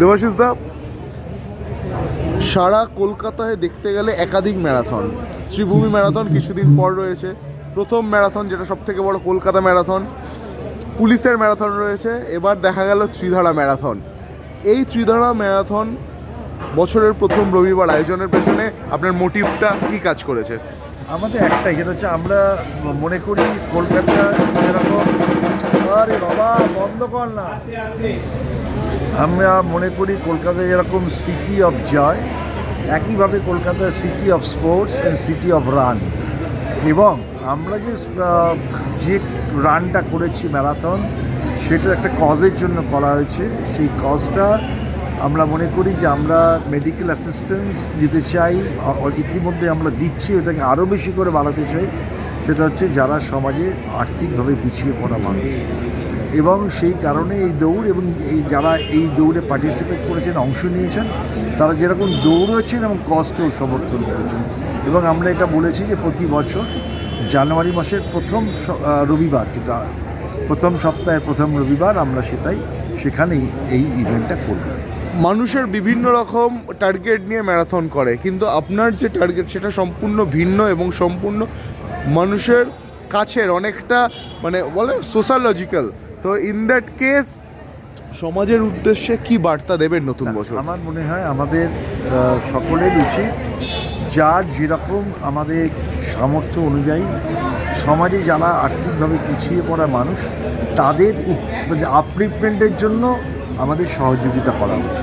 দেবাশিস দা, সারা কলকাতায় দেখতে গেলে একাধিক ম্যারাথন। শ্রীভূমি ম্যারাথন কিছুদিন পর রয়েছে। প্রথম ম্যারাথন যেটা সব থেকে বড় কলকাতা ম্যারাথন, পুলিশের ম্যারাথন রয়েছে। এবার দেখা গেল ত্রিধারা ম্যারাথন। এই ত্রিধারা ম্যারাথন বছরের প্রথম রবিবার আয়োজনের পেছনে আপনার মোটিভটা কি কাজ করেছে? আমাদের একটাই, যেটা হচ্ছে আমরা মনে করি কলকাতা যেরকম বাবা, বন্ধ কর না। আমরা মনে করি কলকাতা যেরকম সিটি অফ জয় একইভাবে Kolkata city of sports and city of run এবং আমরা যে যে রানটা করেছি ম্যারাথন সেটা একটা কজের জন্য করা হয়েছে। সেই কজটা আমরা মনে করি যে আমরা মেডিকেল অ্যাসিস্ট্যান্স দিতে চাই ইতিমধ্যে আমরা দিচ্ছি, ওটাকে আরও বেশি করে বাড়াতে চাই। সেটা হচ্ছে যারা সমাজে আর্থিকভাবে পিছিয়ে পড়া মানুষ। এবং সেই কারণে এই দৌড় এবং এই যারা এই দৌড়ে পার্টিসিপেট করেছেন, অংশ নিয়েছেন, তারা যেরকম দৌড়েছেন এবং কজকেও সমর্থন করেছেন। এবং আমরা এটা বলেছি যে প্রতি বছর জানুয়ারি মাসের প্রথম রবিবার যেটা, প্রথম সপ্তাহের প্রথম রবিবার আমরা সেটাই সেখানেই এই ইভেন্টটা করব। মানুষের বিভিন্ন রকম টার্গেট নিয়ে ম্যারাথন করে, কিন্তু আপনার যে টার্গেট সেটা সম্পূর্ণ ভিন্ন এবং সম্পূর্ণ মানুষের কাছের অনেকটা মানে বলে সোশ্যালজিক্যাল তো ইন দ্যাট কেস সমাজের উদ্দেশ্যে কি বার্তা দেবেন নতুন বছর? আমার মনে হয় আমাদের সকলের উচিত যার যেরকম আমাদের সামর্থ্য অনুযায়ী সমাজে যারা আর্থিকভাবে পিছিয়ে পড়া মানুষ তাদের আপলিফমেন্টের জন্য আমাদের সহযোগিতা করা উচিত।